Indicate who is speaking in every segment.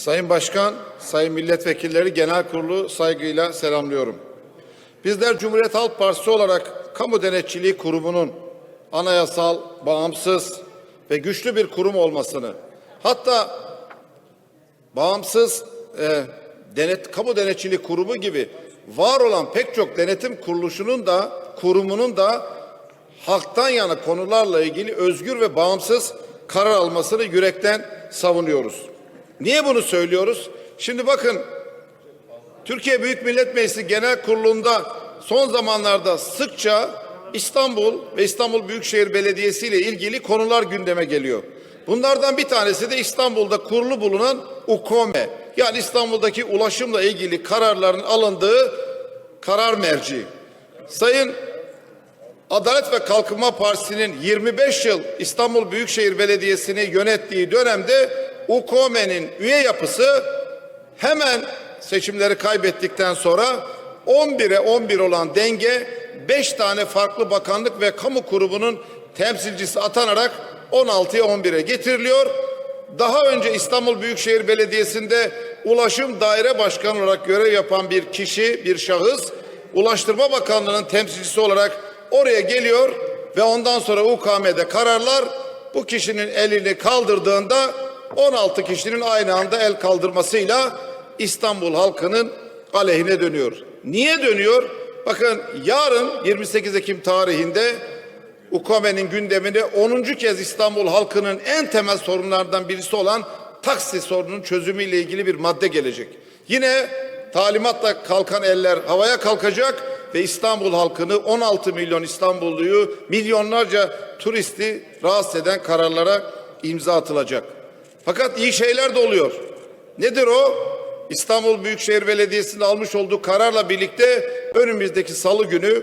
Speaker 1: Sayın Başkan, Sayın Milletvekilleri Genel Kurulu saygıyla selamlıyorum. Bizler Cumhuriyet Halk Partisi olarak Kamu Denetçiliği Kurumu'nun anayasal, bağımsız ve güçlü bir kurum olmasını, hatta bağımsız e, denet, kamu denetçiliği kurumu gibi var olan pek çok denetim kuruluşunun da kurumunun da halktan yana konularla ilgili özgür ve bağımsız karar almasını yürekten savunuyoruz. Niye bunu söylüyoruz? Şimdi bakın Türkiye Büyük Millet Meclisi Genel Kurulu'nda son zamanlarda sıkça İstanbul ve İstanbul Büyükşehir Belediyesi ile ilgili konular gündeme geliyor. Bunlardan bir tanesi de İstanbul'da kurulu bulunan UKOME. Yani İstanbul'daki ulaşımla ilgili kararların alındığı karar merci. Sayın Adalet ve Kalkınma Partisi'nin 25 yıl İstanbul Büyükşehir Belediyesi'ni yönettiği dönemde UKOME'nin üye yapısı hemen seçimleri kaybettikten sonra 11'e 11 olan denge 5 tane farklı bakanlık ve kamu kurumunun temsilcisi atanarak 16'ya 11'e getiriliyor. Daha önce İstanbul Büyükşehir Belediyesi'nde Ulaşım Daire Başkanı olarak görev yapan bir kişi, bir şahıs Ulaştırma Bakanlığı'nın temsilcisi olarak oraya geliyor ve ondan sonra UKM'de kararlar bu kişinin elini kaldırdığında 16 kişinin aynı anda el kaldırmasıyla İstanbul halkının aleyhine dönüyor. Niye dönüyor? Bakın yarın 28 Ekim tarihinde UKM'nin gündemine 10. kez İstanbul halkının en temel sorunlardan birisi olan taksi sorununun çözümüyle ilgili bir madde gelecek. Yine talimatla kalkan eller havaya kalkacak ve İstanbul halkını 16 milyon İstanbulluyu milyonlarca turisti rahatsız eden kararlara imza atılacak. Fakat iyi şeyler de oluyor. Nedir o? İstanbul Büyükşehir Belediyesi'nin almış olduğu kararla birlikte önümüzdeki salı günü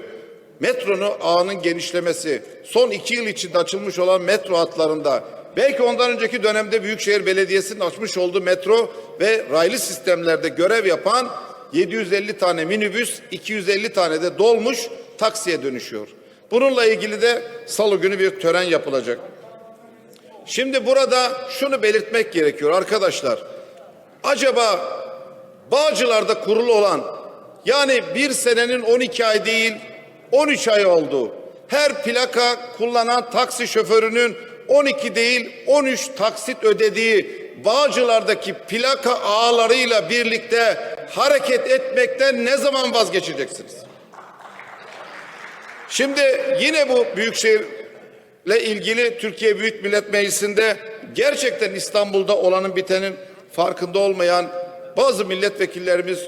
Speaker 1: metronun ağının genişlemesi, son iki yıl içinde açılmış olan metro hatlarında, belki ondan önceki dönemde Büyükşehir Belediyesi'nin açmış olduğu metro ve raylı sistemlerde görev yapan 750 tane minibüs, 250 tane de dolmuş taksiye dönüşüyor. Bununla ilgili de salı günü bir tören yapılacak. Şimdi burada şunu belirtmek gerekiyor arkadaşlar. Acaba Bağcılar'da kurulu olan yani bir senenin 12 ay değil 13 ay oldu. Her plaka kullanan taksi şoförünün 12 değil 13 taksit ödediği Bağcılar'daki plaka ağlarıyla birlikte hareket etmekten ne zaman vazgeçeceksiniz? Şimdi yine bu büyükşehirle ilgili Türkiye Büyük Millet Meclisi'nde gerçekten İstanbul'da olanın bitenin farkında olmayan bazı milletvekillerimiz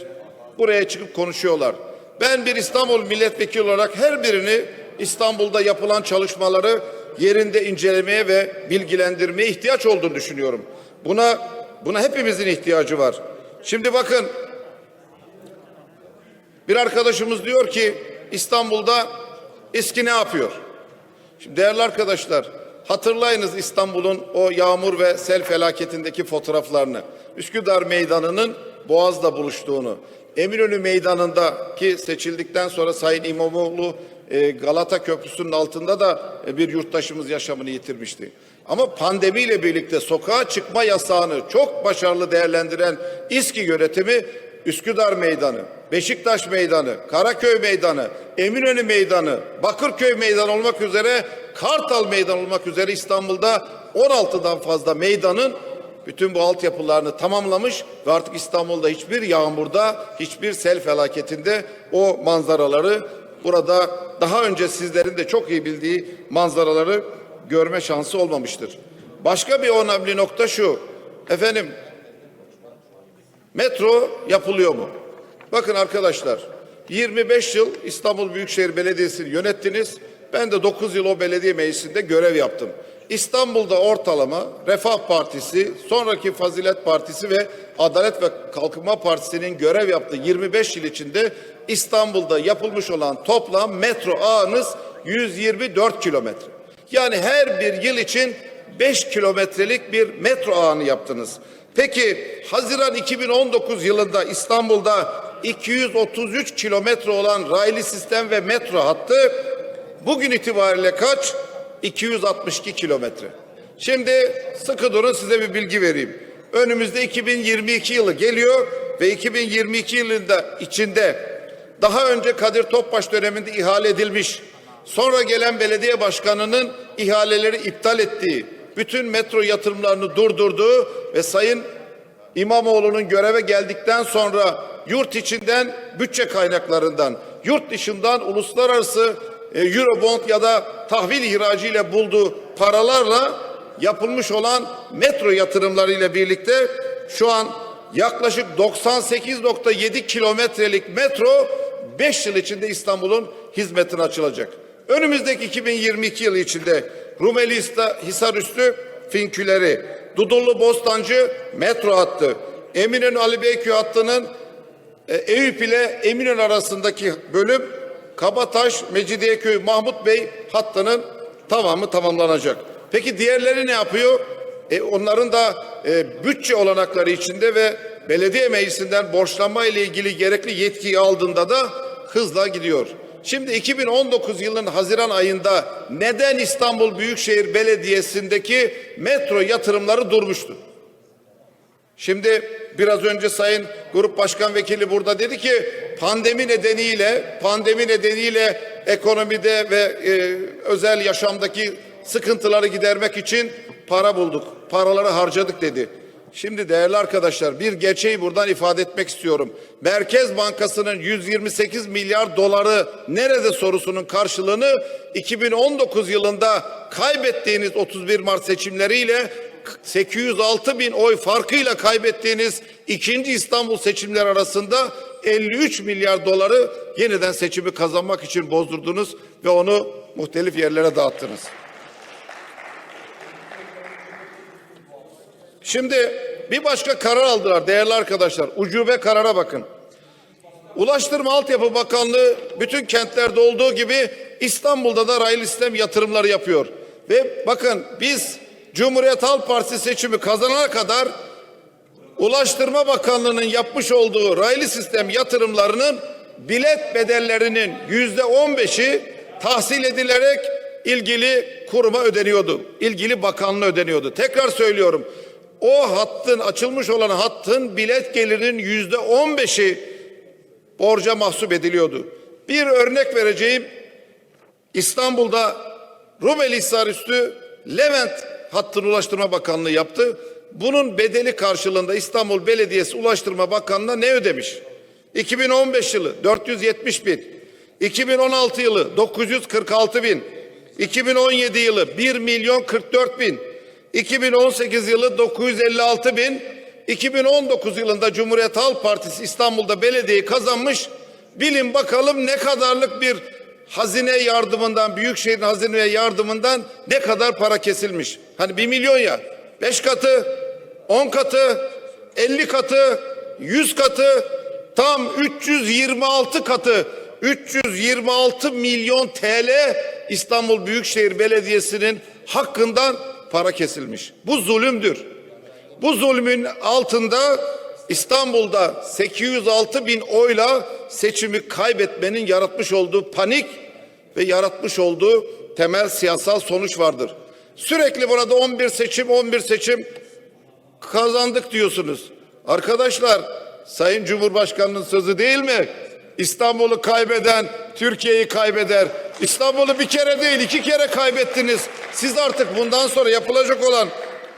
Speaker 1: buraya çıkıp konuşuyorlar. Ben bir İstanbul milletvekili olarak her birini İstanbul'da yapılan çalışmaları yerinde incelemeye ve bilgilendirmeye ihtiyaç olduğunu düşünüyorum. Buna buna hepimizin ihtiyacı var. Şimdi bakın bir arkadaşımız diyor ki İstanbul'da İSKİ ne yapıyor? Şimdi değerli arkadaşlar hatırlayınız İstanbul'un o yağmur ve sel felaketindeki fotoğraflarını. Üsküdar Meydanı'nın Boğaz'da buluştuğunu, Eminönü Meydanı'nda ki seçildikten sonra Sayın İmamoğlu e, Galata Köprüsü'nün altında da e, bir yurttaşımız yaşamını yitirmişti. Ama pandemiyle birlikte sokağa çıkma yasağını çok başarılı değerlendiren İSKİ yönetimi Üsküdar Meydanı, Beşiktaş Meydanı, Karaköy Meydanı, Eminönü Meydanı, Bakırköy Meydanı olmak üzere Kartal Meydanı olmak üzere İstanbul'da 16'dan fazla meydanın bütün bu altyapılarını tamamlamış ve artık İstanbul'da hiçbir yağmurda, hiçbir sel felaketinde o manzaraları burada daha önce sizlerin de çok iyi bildiği manzaraları görme şansı olmamıştır. Başka bir önemli nokta şu. Efendim metro yapılıyor mu? Bakın arkadaşlar 25 yıl İstanbul Büyükşehir Belediyesi'ni yönettiniz. Ben de 9 yıl o belediye meclisinde görev yaptım. İstanbul'da ortalama Refah Partisi, sonraki Fazilet Partisi ve Adalet ve Kalkınma Partisi'nin görev yaptığı 25 yıl içinde İstanbul'da yapılmış olan toplam metro ağınız 124 kilometre. Yani her bir yıl için 5 kilometrelik bir metro ağını yaptınız. Peki Haziran 2019 yılında İstanbul'da 233 kilometre olan raylı sistem ve metro hattı bugün itibariyle kaç? 262 kilometre. Şimdi sıkı durun size bir bilgi vereyim. Önümüzde 2022 yılı geliyor ve 2022 yılında içinde daha önce Kadir Topbaş döneminde ihale edilmiş, sonra gelen belediye başkanının ihaleleri iptal ettiği, bütün metro yatırımlarını durdurduğu ve Sayın İmamoğlu'nun göreve geldikten sonra yurt içinden bütçe kaynaklarından, yurt dışından uluslararası e, Eurobond ya da tahvil ihracı ile bulduğu paralarla yapılmış olan metro yatırımları ile birlikte şu an yaklaşık 98.7 kilometrelik metro 5 yıl içinde İstanbul'un hizmetine açılacak. Önümüzdeki 2022 yılı içinde Rumeli Hisarüstü Finküleri, Dudullu Bostancı metro hattı, Eminönü Ali Beyköy hattının e, Eyüp ile Eminönü arasındaki bölüm Kabataş, Mecidiyeköy, Mahmut Bey hattının tamamı tamamlanacak. Peki diğerleri ne yapıyor? E, onların da e, bütçe olanakları içinde ve belediye meclisinden borçlanma ile ilgili gerekli yetkiyi aldığında da hızla gidiyor. Şimdi 2019 yılının Haziran ayında neden İstanbul Büyükşehir Belediyesi'ndeki metro yatırımları durmuştu? Şimdi biraz önce Sayın Grup Başkan Vekili burada dedi ki pandemi nedeniyle pandemi nedeniyle ekonomide ve e, özel yaşamdaki sıkıntıları gidermek için para bulduk. Paraları harcadık dedi. Şimdi değerli arkadaşlar bir gerçeği buradan ifade etmek istiyorum. Merkez Bankası'nın 128 milyar doları nerede sorusunun karşılığını 2019 yılında kaybettiğiniz 31 Mart seçimleriyle 806 bin oy farkıyla kaybettiğiniz ikinci İstanbul seçimleri arasında 53 milyar doları yeniden seçimi kazanmak için bozdurdunuz ve onu muhtelif yerlere dağıttınız. Şimdi bir başka karar aldılar değerli arkadaşlar. Ucube karara bakın. Ulaştırma Altyapı Bakanlığı bütün kentlerde olduğu gibi İstanbul'da da raylı sistem yatırımları yapıyor. Ve bakın biz Cumhuriyet Halk Partisi seçimi kazanana kadar Ulaştırma Bakanlığı'nın yapmış olduğu raylı sistem yatırımlarının bilet bedellerinin yüzde on beşi tahsil edilerek ilgili kuruma ödeniyordu. İlgili bakanlığa ödeniyordu. Tekrar söylüyorum. O hattın açılmış olan hattın bilet gelirinin yüzde on beşi borca mahsup ediliyordu. Bir örnek vereceğim. İstanbul'da Rumeli Hisarüstü Levent hattını Ulaştırma Bakanlığı yaptı. Bunun bedeli karşılığında İstanbul Belediyesi Ulaştırma Bakanlığı'na ne ödemiş? 2015 yılı 470 bin, 2016 yılı 946 bin, 2017 yılı 1 milyon 44 bin, 2018 yılı 956 bin, 2019 yılında Cumhuriyet Halk Partisi İstanbul'da belediyeyi kazanmış. Bilin bakalım ne kadarlık bir hazine yardımından, Büyükşehir'in hazine yardımından ne kadar para kesilmiş. Hani bir milyon ya, beş katı, on katı, elli katı, yüz katı, tam 326 katı, 326 milyon TL İstanbul Büyükşehir Belediyesi'nin hakkından para kesilmiş. Bu zulümdür. Bu zulmün altında İstanbul'da 806 bin oyla seçimi kaybetmenin yaratmış olduğu panik ve yaratmış olduğu temel siyasal sonuç vardır. Sürekli burada 11 seçim 11 seçim kazandık diyorsunuz. Arkadaşlar Sayın Cumhurbaşkanı'nın sözü değil mi? İstanbul'u kaybeden Türkiye'yi kaybeder. İstanbul'u bir kere değil iki kere kaybettiniz. Siz artık bundan sonra yapılacak olan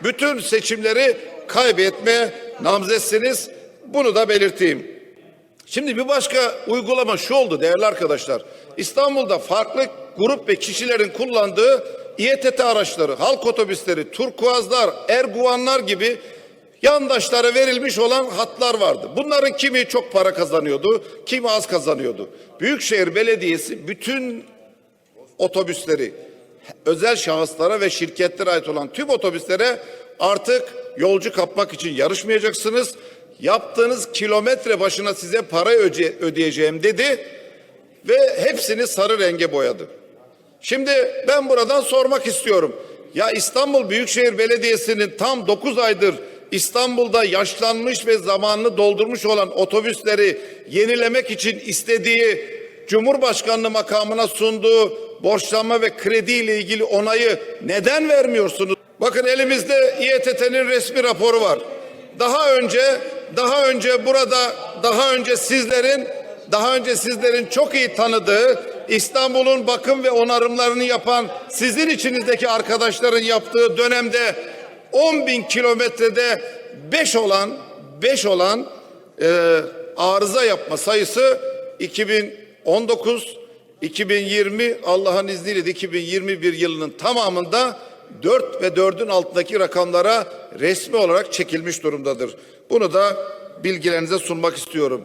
Speaker 1: bütün seçimleri kaybetmeye namzetsiniz. Bunu da belirteyim. Şimdi bir başka uygulama şu oldu değerli arkadaşlar. İstanbul'da farklı grup ve kişilerin kullandığı İETT araçları, halk otobüsleri, turkuazlar, erguvanlar gibi yandaşlara verilmiş olan hatlar vardı. Bunların kimi çok para kazanıyordu, kimi az kazanıyordu. Büyükşehir Belediyesi bütün otobüsleri özel şahıslara ve şirketlere ait olan tüm otobüslere artık yolcu kapmak için yarışmayacaksınız. Yaptığınız kilometre başına size para öde ödeyeceğim dedi ve hepsini sarı renge boyadı. Şimdi ben buradan sormak istiyorum. Ya İstanbul Büyükşehir Belediyesi'nin tam 9 aydır İstanbul'da yaşlanmış ve zamanını doldurmuş olan otobüsleri yenilemek için istediği Cumhurbaşkanlığı makamına sunduğu borçlanma ve kredi ile ilgili onayı neden vermiyorsunuz? Bakın elimizde İETT'nin resmi raporu var. daha önce daha önce burada daha önce sizlerin daha önce sizlerin çok iyi tanıdığı İstanbul'un bakım ve onarımlarını yapan sizin içinizdeki arkadaşların yaptığı dönemde 10 bin kilometrede 5 olan 5 olan e, arıza yapma sayısı 2019 2020 Allah'ın izniyle de 2021 yılının tamamında 4 ve 4'ün altındaki rakamlara resmi olarak çekilmiş durumdadır. Bunu da bilgilerinize sunmak istiyorum.